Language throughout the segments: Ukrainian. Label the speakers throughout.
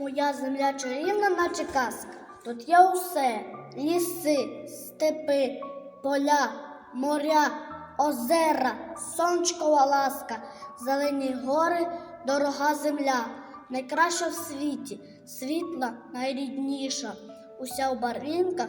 Speaker 1: Моя земля чарівна, наче казка. Тут є усе: ліси, степи, поля, моря, озера, сончкова ласка, зелені гори, дорога земля, найкраща в світі, світла, найрідніша, уся в барвінках,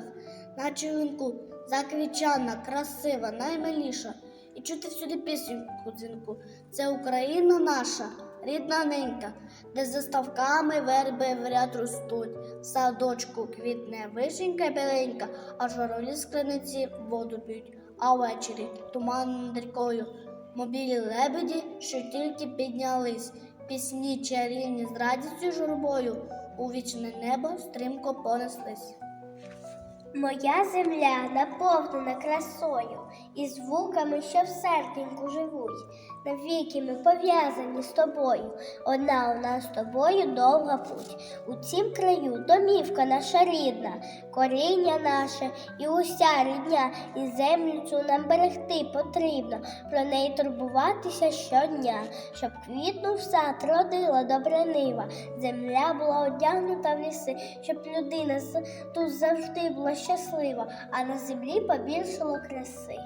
Speaker 1: наче вінку, заквічана, красива, наймиліша. І чути всюди пісеньку дзвінку. Це Україна наша, рідна ненька, де за ставками верби в ряд ростуть. Садочку квітне вишенька біленька, а журавлі з криниці воду п'ють. А ввечері туманною рікою мобілі лебеді, що тільки піднялись. Пісні чарівні з радістю журбою у вічне небо стрімко понеслись.
Speaker 2: Моя земля наповнена красою і звуками, що в серденьку живуть. Навіки ми пов'язані з тобою. Одна у нас з тобою довга путь. У цім краю домівка наша рідна, коріння наше і уся рідня, і землю цю нам берегти потрібно, про неї турбуватися щодня, щоб квітнув сад, родила добра нива, земля була одягнута в ліси, щоб людина тут завжди була щаслива, а на землі побільшало краси.